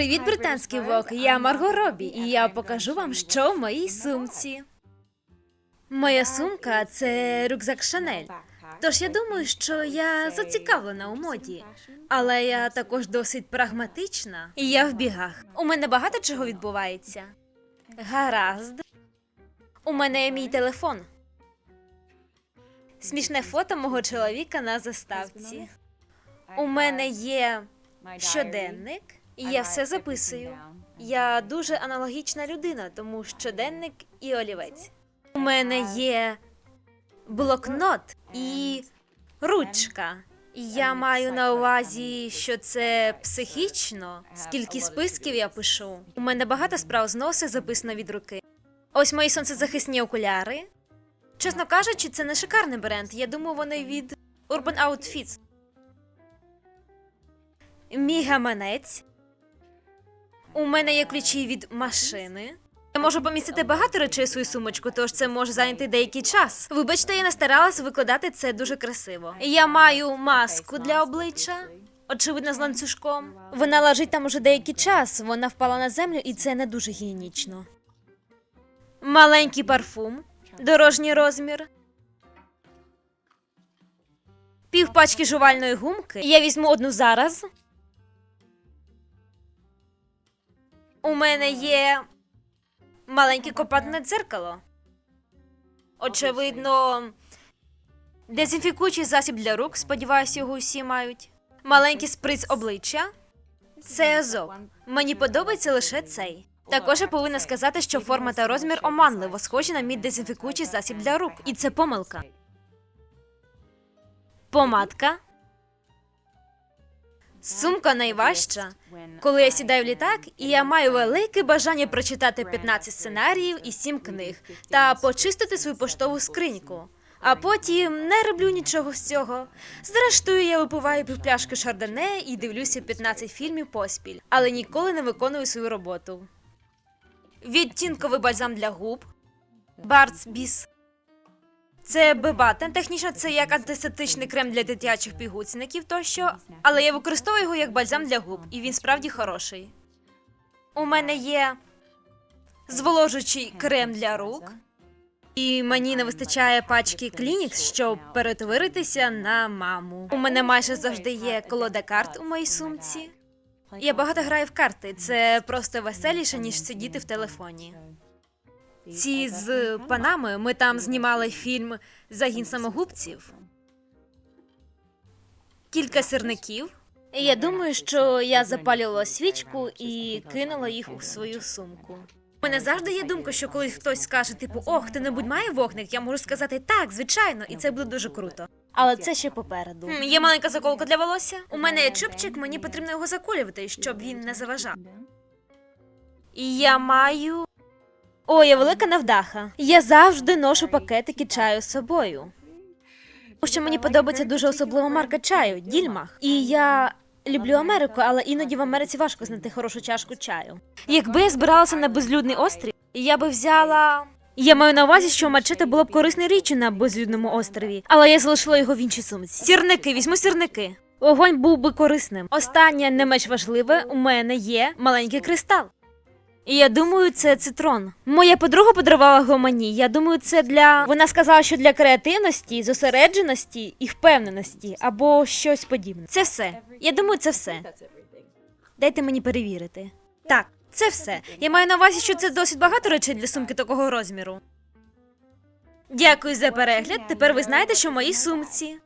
Привіт, британський вок! Я Марго Робі, і я покажу вам, що в моїй сумці. Моя сумка це рюкзак Шанель. Тож я думаю, що я зацікавлена у моді, але я також досить прагматична, і я в бігах. У мене багато чого відбувається. Гаразд. У мене є мій телефон. Смішне фото мого чоловіка на заставці. У мене є щоденник, і я все записую. Я дуже аналогічна людина, тому щоденник і олівець. У мене є блокнот і ручка. Я маю на увазі, що це психічно, скільки списків я пишу. У мене багато справ з носи записано від руки. Ось мої сонцезахисні окуляри. Чесно кажучи, це не шикарний бренд. Я думаю, вони від Urban Outfits. Мій гаманець. У мене є ключі від машини. Я можу помістити багато речей у свою сумочку, тож це може зайняти деякий час. Вибачте, я не старалась викладати це дуже красиво. Я маю маску для обличчя, очевидно, з ланцюжком. Вона лежить там уже деякий час. Вона впала на землю, і це не дуже гігієнічно. Маленький парфум, дорожній розмір. Пів пачки жувальної гумки. Я візьму одну зараз. У мене є маленьке компактне дзеркало. Очевидно, дезінфікуючий засіб для рук, сподіваюся, його усі мають. Маленький сприц обличчя. Це азов. Мені подобається лише цей. Також я повинна сказати, що форма та розмір оманливо схожі на мій дезінфікуючий засіб для рук. І це помилка. Помадка. Сумка найважча, коли я сідаю в літак, і я маю велике бажання прочитати 15 сценаріїв і 7 книг та почистити свою поштову скриньку. А потім не роблю нічого з цього. Зрештою, я випиваю півпляшки шардоне і дивлюся 15 фільмів поспіль, але ніколи не виконую свою роботу. Відтінковий бальзам для губ. Бартс Біс. Це бебатен. Технічно це як антисептичний крем для дитячих пігуцників тощо, але я використовую його як бальзам для губ, і він справді хороший. У мене є зволожуючий крем для рук, і мені не вистачає пачки Клінікс, щоб перетворитися на маму. У мене майже завжди є колода карт у моїй сумці. Я багато граю в карти. Це просто веселіше, ніж сидіти в телефоні. Ці з панами ми там знімали фільм Загін самогубців. Кілька сирників. І Я думаю, що я запалювала свічку і кинула їх у свою сумку. У мене завжди є думка, що коли хтось скаже, типу, ох, хто-небудь має вогник, я можу сказати так, звичайно, і це буде дуже круто. Але це ще попереду. М, Є маленька заколка для волосся. У мене є чубчик, мені потрібно його заколювати, щоб він не заважав. І я маю. О, я велика навдаха. Я завжди ношу пакетики чаю з собою. Тому що мені подобається дуже особлива марка чаю Дільмах. І я люблю Америку, але іноді в Америці важко знайти хорошу чашку чаю. Якби я збиралася на безлюдний острів, я би взяла. Я маю на увазі, що мачете було б корисною річчю на безлюдному острові, але я залишила його в іншій сумці. Сірники, візьму сірники. Огонь був би корисним. Останнє не менш важливе, у мене є маленький кристал. І я думаю, це цитрон. Моя подруга подарувала його мені. Я думаю, це для. Вона сказала, що для креативності, зосередженості і впевненості або щось подібне. Це все. Я думаю, це все. Дайте мені перевірити. Так, це все. Я маю на увазі, що це досить багато речей для сумки такого розміру. Дякую за перегляд. Тепер ви знаєте, що в моїй сумці.